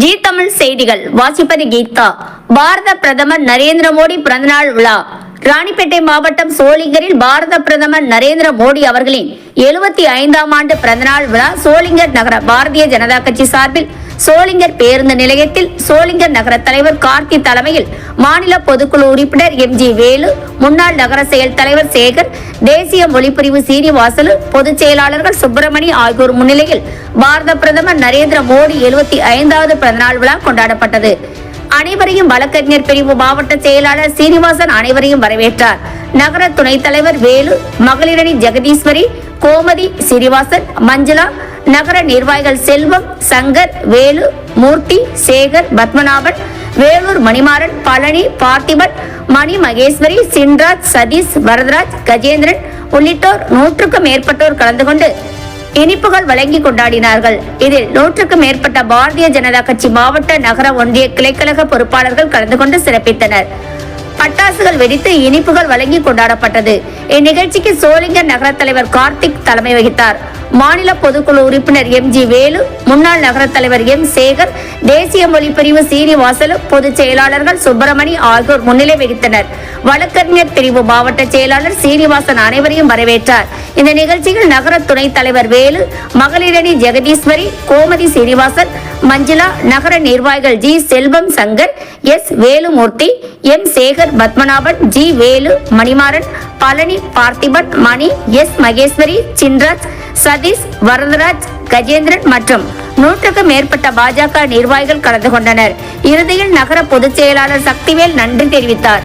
G Tamil செய்திகள் வாசிப்பது கீதா. பாரத பிரதமர் நரேந்திர மோடி பிறந்தநாள் விழா. ராணிப்பேட்டை மாவட்டம் சோளிங்கரில் பாரத பிரதமர் நரேந்திர மோடி அவர்களின் எழுபத்தி ஐந்தாம் ஆண்டு பிறந்தநாள் விழா சோளிங்கர் நகர பாரதிய ஜனதா கட்சி சார்பில் சோளிங்கர் பேருந்து நிலையத்தில் சோளிங்கர் நகர தலைவர் கார்த்தி தலைமையில் மாநில பொதுக்குழு உறுப்பினர் எம் ஜி வேலு முன்னாள் நகர செயல் தலைவர் சேகர் தேசிய மொழிப்பிரிவு சீனிவாசலு பொதுச் செயலாளர்கள் சுப்பிரமணி ஆகியோர் முன்னிலையில் பாரத பிரதமர் நரேந்திர மோடி எழுபத்தி ஐந்தாவது பிறந்தநாள் விழா கொண்டாடப்பட்டது. அனைவரையும் வழக்கறிஞர் பிரிவு மாவட்ட செயலாளர் சீனிவாசன் அனைவரையும் வரவேற்றார். நகர துணைத் தலைவர் வேலு மகளிரணி ஜெகதீஸ்வரி கோமதி சீனிவாசன் மஞ்சுளா நகர நிர்வாகிகள் செல்வம் சங்கர் வேலு மூர்த்தி சேகர் பத்மநாபன் வேலூர் மணிமாறன் பழனி பார்த்திபன் மணி மகேஸ்வரி சின்ராஜ் சதீஷ் வரதராஜ் கஜேந்திரன் உள்ளிட்டோர் நூற்றுக்கும் மேற்பட்டோர் கலந்து கொண்டு இனிப்புகள் வழங்கி கொண்டாடினார்கள். இதில் நூற்றுக்கும் மேற்பட்ட பாரதிய ஜனதா கட்சி மாவட்ட நகர ஒன்றிய கிளைக்கழக பொறுப்பாளர்கள் கலந்து கொண்டு சிறப்பித்தனர். பட்டாசுகள் வெடித்து இனிப்புகள் வழங்கி கொண்டாடப்பட்டது. இந்நிகழ்ச்சிக்கு சோளிங்கர் நகர தலைவர் கார்த்திக் தலைமை வகித்தார். மாநில பொதுக்குழு உறுப்பினர் எம் ஜி வேலு முன்னாள் நகர தலைவர் எம் சேகர் தேசிய மொழி பிரிவு சீனிவாசலு பொதுச் செயலாளர்கள் சுப்பிரமணி ஆகியோர் முன்னிலை வகித்தனர். வழக்கறிஞர் பிரிவு மாவட்ட செயலாளர் சீனிவாசன் அனைவரையும் வரவேற்றார். இந்த நிகழ்ச்சியில் நகர துணைத் தலைவர் வேலு மகளிரணி ஜெகதீஸ்வரி கோமதி சீனிவாசன் மஞ்சுளா நகர நிர்வாகிகள் G Selvam Shankar S Velumurthy M Sekar Padmanabhan G Velu Manimaran Palani Parthiban Mani S. Maheswari Chinraj Sathish Varadaraj Gajendran மற்றும் நூற்றுக்கும் மேற்பட்ட பாஜக நிர்வாகிகள் கலந்து கொண்டனர். இறுதியில் நகர பொதுச் செயலாளர் சக்திவேல் நன்றி தெரிவித்தார்.